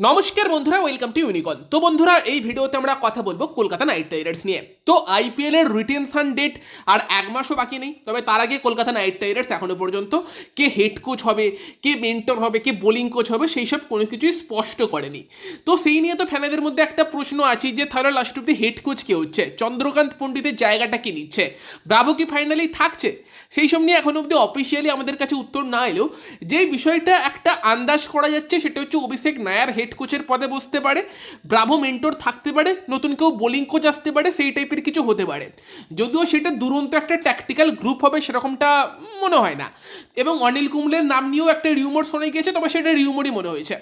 নমস্কার বন্ধুরা welcome to ইউনিকন তো বন্ধুরা, এই ভিডিওতে আমরা কথা বলব কলকাতা নাইট রাইডার্স নিয়ে। তো আইপিএল এর রিটেনশন ডেট আর এক মাসও বাকি নেই, তবে তার আগে কলকাতা নাইট রাইডার্স এখনও পর্যন্ত কে হেড কোচ হবে, কে মেন্টর হবে, কে বোলিং কোচ হবে, সেই সব কোনো কিছুই স্পষ্ট করেনি। তো সেই নিয়ে তো ফ্যানেদের মধ্যে একটা প্রশ্ন আছে যে, তাহলে লাস্ট অব্দি হেড কোচ কে হচ্ছে? চন্দ্রকান্ত পণ্ডিতের জায়গাটা কি নিচ্ছে? ব্রাভো কি ফাইনালি থাকছে? সেই সব নিয়ে এখনও অব্দি অফিসিয়ালি আমাদের কাছে উত্তর না এলেও যে বিষয়টা একটা আন্দাজ করা যাচ্ছে, সেটা হচ্ছে অভিষেক নায়ার হেড কোচের পদে বসতে পারে ব্রাভো মেন্টর থাকতে পারে, নতুন কেউ বোলিং কোচ আসতে পারে, সেই টাইপের কিছু হতে পারে। যদিও সেটা দুরন্ত একটা ট্যাকটিক্যাল গ্রুপ হবে সেরকমটা মনে হয় না। এবং অনিল কুম্বলের নাম নিয়েও একটা রিউমার শোনা গিয়েছে, তবে সেটা রিউমারই মনে হয়েছে।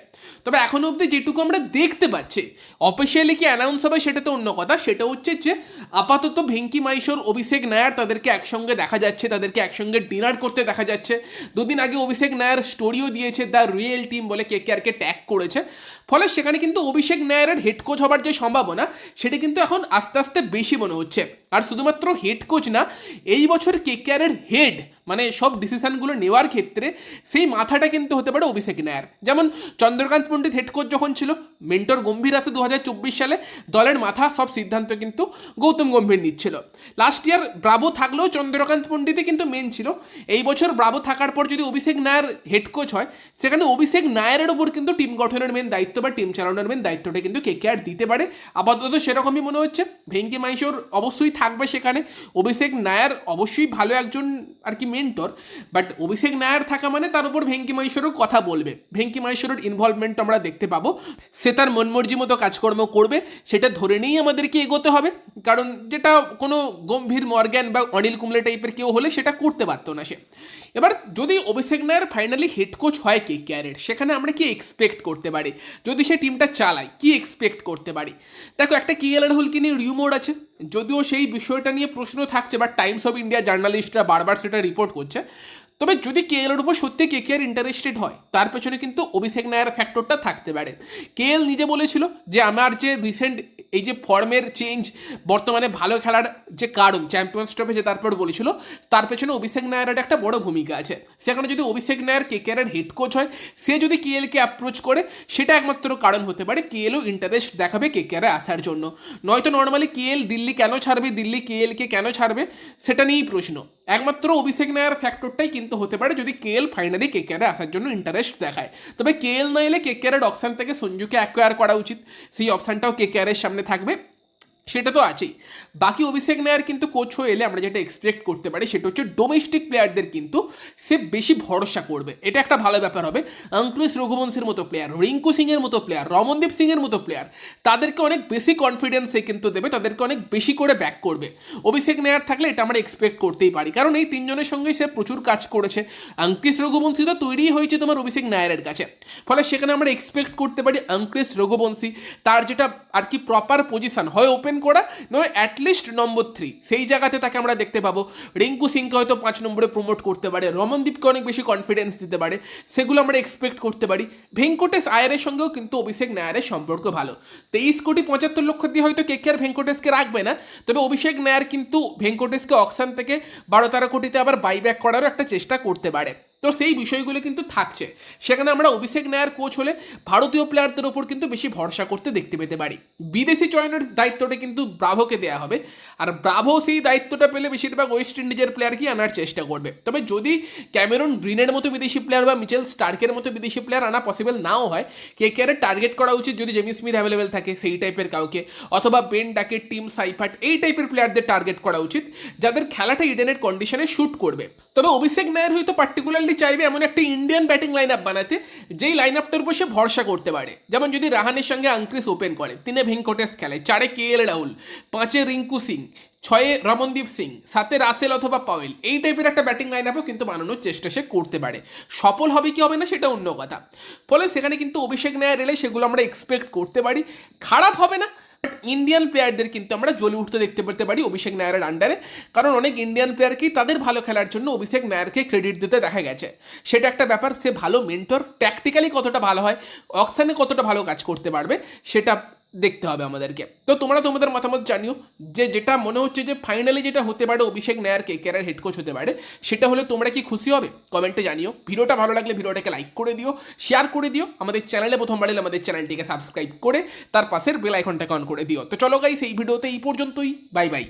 তবে এখনও অবধি যেটুকু আমরা দেখতে পাচ্ছি অফিসিয়ালি কি অ্যানাউন্স হবে সেটা তো অন্য কথা, সেটা হচ্ছে যে আপাতত ভেঙ্কি মাইশোর অভিষেক নায়ার তাদেরকে একসঙ্গে দেখা যাচ্ছে, তাদেরকে একসঙ্গে ডিনার করতে দেখা যাচ্ছে। দুদিন আগে অভিষেক নায়ার স্টোরিও দিয়েছে দ্য রিয়েল টিম বলে কে কে ট্যাগ করেছে। ফলে সেখানে কিন্তু অভিষেক নায়ারের হেড কোচ হবার যে সম্ভাবনা, সেটা কিন্তু এখন আস্তে আস্তে বেশি মনে হচ্ছে। আর শুধুমাত্র হেড কোচ না, এই বছর কে হেড মানে সব ডিসিশনগুলো নেওয়ার ক্ষেত্রে সেই মাথাটা কিন্তু হতে পারে অভিষেক নায়ার। যেমন চন্দ্রকান্ত পণ্ডিত হেড কোচ যখন ছিল মেন্টর গম্ভীর আছে দু হাজার চব্বিশ সালে, দলের মাথা সব সিদ্ধান্ত কিন্তু গৌতম গম্ভীর নিচ্ছিল। লাস্ট ইয়ার ব্রাভো থাকলেও চন্দ্রকান্ত পণ্ডিতই কিন্তু মেন ছিল। এই বছর ব্রাভো থাকার পর যদি অভিষেক নায়ার হেড কোচ হয়, সেখানে অভিষেক নায়ারের ওপর কিন্তু টিম গঠনের মেন দায়িত্ব বা টিম চালানোর মেন দায়িত্বটা কিন্তু কে কে আর দিতে পারে। আপাতত সেরকমই মনে হচ্ছে। ভেঙ্কি মাইশোর অবশ্যই থাকবে সেখানে। অভিষেক নায়ার অবশ্যই ভালো একজন আর কি মেন্টর বাট অভিষেক নায়ার থাকা মানে তার উপর ভেঙ্কি মাইশোরও কথা বলবে। ভেঙ্কি মাইশোরের ইনভলভমেন্ট আমরা দেখতে পাবো। সে তার মনমর্জি মতো কাজকর্ম করবে, সেটা ধরে নিয়েই আমাদেরকে এগোতে হবে। কারণ যেটা কোনো গম্ভীর মর্গ্যান বা অনিল কুমলে টাইপের কেউ হলে সেটা করতে পারতো না সে। এবার যদি Abhishek Nayar finally head coach হয় কে ক্যারের সেখানে আমরা কি এক্সপেক্ট করতে পারি? যদি সে টিমটা চালায়, কি এক্সপেক্ট করতে পারি? দেখো একটা কে এল রাহুলকে নিয়ে রিউমোর আছে। যদিও সেই বিষয়টা নিয়ে প্রশ্ন থাকছে বাট টাইমস অফ ইন্ডিয়া জার্নালিস্টরা বারবার সেটা রিপোর্ট করছে। তবে যদি কে এলের উপর সত্যি কে কে আর ইন্টারেস্টেড হয়, তার পেছনে কিন্তু অভিষেক নায়ার ফ্যাক্টরটা থাকতে পারে। কে এল নিজে বলেছিল যে, আমার যে রিসেন্ট এই যে ফর্মের চেঞ্জ বর্তমানে ভালো খেলার যে কারণ চ্যাম্পিয়ন্স ট্রফি যে তারপর বলেছিল, তার পেছনে অভিষেক নায়ারের একটা বড় ভূমিকা আছে। সেখানে যদি অভিষেক নায়ার কে কেয়ারের হেড কোচ হয়, সে যদি কে এলকে অ্যাপ্রোচ করে, সেটা একমাত্র কারণ হতে পারে কে এলও ইন্টারেস্ট দেখাবে কে কেয়ারে আসার জন্য। নয়তো নর্মালি কে এল দিল্লি কেন ছাড়বে, দিল্লি কে এলকে কেন ছাড়বে, সেটা নিয়েই প্রশ্ন। একমাত্র অভিষেক নায়ার ফ্যাক্টরটাই কিন্তু হতে পারে যদি কে এল ফাইনালি কে কেয়ারে আসার জন্য ইন্টারেস্ট দেখায়। তবে কে এল না এলে কে কেয়ারের অপশান থেকে সঞ্জুকে অ্যাকোয়ার করা উচিত। সেই অপশানটাও কে কেয়ারের সামনে থাকবে। সেটা তো আছেই। বাকি অভিষেক নায়ার কিন্তু কোচ হয়ে এলে আমরা যেটা এক্সপেক্ট করতে পারি সেটা হচ্ছে ডোমেস্টিক প্লেয়ারদের কিন্তু সে বেশি ভরসা করবে। এটা একটা ভালো ব্যাপার হবে। অঙ্কুশ রঘুবংশের মতো প্লেয়ার রিঙ্কু সিংয়ের মতো প্লেয়ার রমনদীপ সিংয়ের মতো প্লেয়ার তাদেরকে অনেক বেশি কনফিডেন্স সে কিন্তু দেবে, তাদেরকে অনেক বেশি করে ব্যাক করবে। অভিষেক নায়ার থাকলে এটা আমরা এক্সপেক্ট করতেই পারি। কারণ এই তিনজনের সঙ্গে সে প্রচুর কাজ করেছে। অঙ্কুশ রঘুবংশী তো তৈরিই হয়েছে তোমার অভিষেক নায়ারের কাছে। ফলে সেখানে আমরা এক্সপেক্ট করতে পারি অঙ্কুশ রঘুবংশী, তার যেটা আর কি প্রপার পজিশন হয় ওপেন করা, নয় অ্যাটলিস্ট নম্বর থ্রি সেই জায়গাতে তাকে আমরা দেখতে পাবো। রিঙ্কু সিংকে হয়তো পাঁচ নম্বরে প্রমোট করতে পারে। রমনদীপকে অনেক বেশি কনফিডেন্স দিতে পারে। সেগুলো আমরা এক্সপেক্ট করতে পারি। ভেঙ্কটেশ আয়ারের সঙ্গেও কিন্তু অভিষেক নায়ারের সম্পর্ক ভালো। তেইশ কোটি পঁচাত্তর লক্ষ দিয়ে হয়তো কে আর ভেঙ্কটেশকে রাখবে না। তবে অভিষেক নায়ার কিন্তু ভেঙ্কটেশকে অকশান থেকে বারো তেরো কোটিতে আবার বাইব্যাক করারও একটা চেষ্টা করতে পারে। তো সেই বিষয়গুলো কিন্তু থাকছে। সেখানে আমরা অভিষেক নায়ার কোচ হলে ভারতীয় প্লেয়ারদের ওপর কিন্তু বেশি ভরসা করতে দেখতে পেতে পারি। বিদেশি চয়নের দায়িত্বটা কিন্তু ব্রাভোকে দেওয়া হবে। আর ব্রাভো সেই দায়িত্বটা পেলে বেশিরভাগ ওয়েস্ট ইন্ডিজের প্লেয়ারকেই আনার চেষ্টা করবে। তবে যদি ক্যামেরন গ্রিনের মতো বিদেশি প্লেয়ার বা মিচেল স্টার্কের মতো বিদেশি প্লেয়ার আনা পসিবল নাও হয় কে কে টার্গেট করা উচিত যদি জেমি স্মিথ অ্যাভেলেবেল থাকে সেই টাইপের কাউকে। অথবা বেন ডাকে টিম সাইফাট এই টাইপের প্লেয়ারদের টার্গেট করা উচিত, যাদের খেলাটা ইডেনের কন্ডিশনে শ্যুট করবে। তবে অভিষেক নায়ার হয়তো পার্টিকুলারলি চাইবে এমন একটা ইন্ডিয়ান ব্যাটিং লাইন আপ বানাতে, যেই লাইন আপটার উপর সে ভরসা করতে পারে। যেমন যদি রাহানের সঙ্গে আঙ্ক্রিস ওপেন করে, তিনে ভেঙ্কটেশ খেলে চারে কে এল রাহুল, পাঁচে রিঙ্কু সিং, ছয়ে রমনদীপ সিং, সাতে রাসেল অথবা পাওয়েল, এই টাইপের একটা ব্যাটিং লাইন আপও কিন্তু বানানোর চেষ্টা সে করতে পারে। সফল হবে কি হবে না সেটা অন্য কথা। ফলে সেখানে কিন্তু অভিষেক নায়ার এলে সেগুলো আমরা এক্সপেক্ট করতে পারি। খারাপ হবে না ইন্ডিয়ান প্লেয়ারদের কিন্তু আমরা জ্বলে উঠতে দেখতে পেতে পারি অভিষেক নায়ারের আন্ডারে কারণ অনেক ইন্ডিয়ান প্লেয়ারকেই তাদের ভালো খেলার জন্য অভিষেক নায়ারকে ক্রেডিট দিতে দেখা গেছে। সেটা একটা ব্যাপার, সে ভালো মেন্টর ট্যাকটিক্যালি কতটা ভালো হয় অক্সানে কতটা ভালো কাজ করতে পারবে, সেটা দেখতে হবে আমাদেরকে। তো তোমরা তোমাদের মতামত জানিও যে যেটা মনে হচ্ছে যে ফাইনালি যেটা হতে পারে অভিষেক নায়ার কে কেয়ারের হেড কোচ হতে পারে, সেটা হলে তোমরা কি খুশি হবে? কমেন্টে জানিও। ভিডিওটা ভালো লাগলে ভিডিওটাকে লাইক করে দিও শেয়ার করে দিও, আমাদের চ্যানেলে প্রথম এলে আমাদের চ্যানেলটিকে সাবস্ক্রাইব করে তার পাশের বেল আইকনটাকে অন করে দিও। তো চলো গাইস এই ভিডিওতে এই পর্যন্তই। Bye bye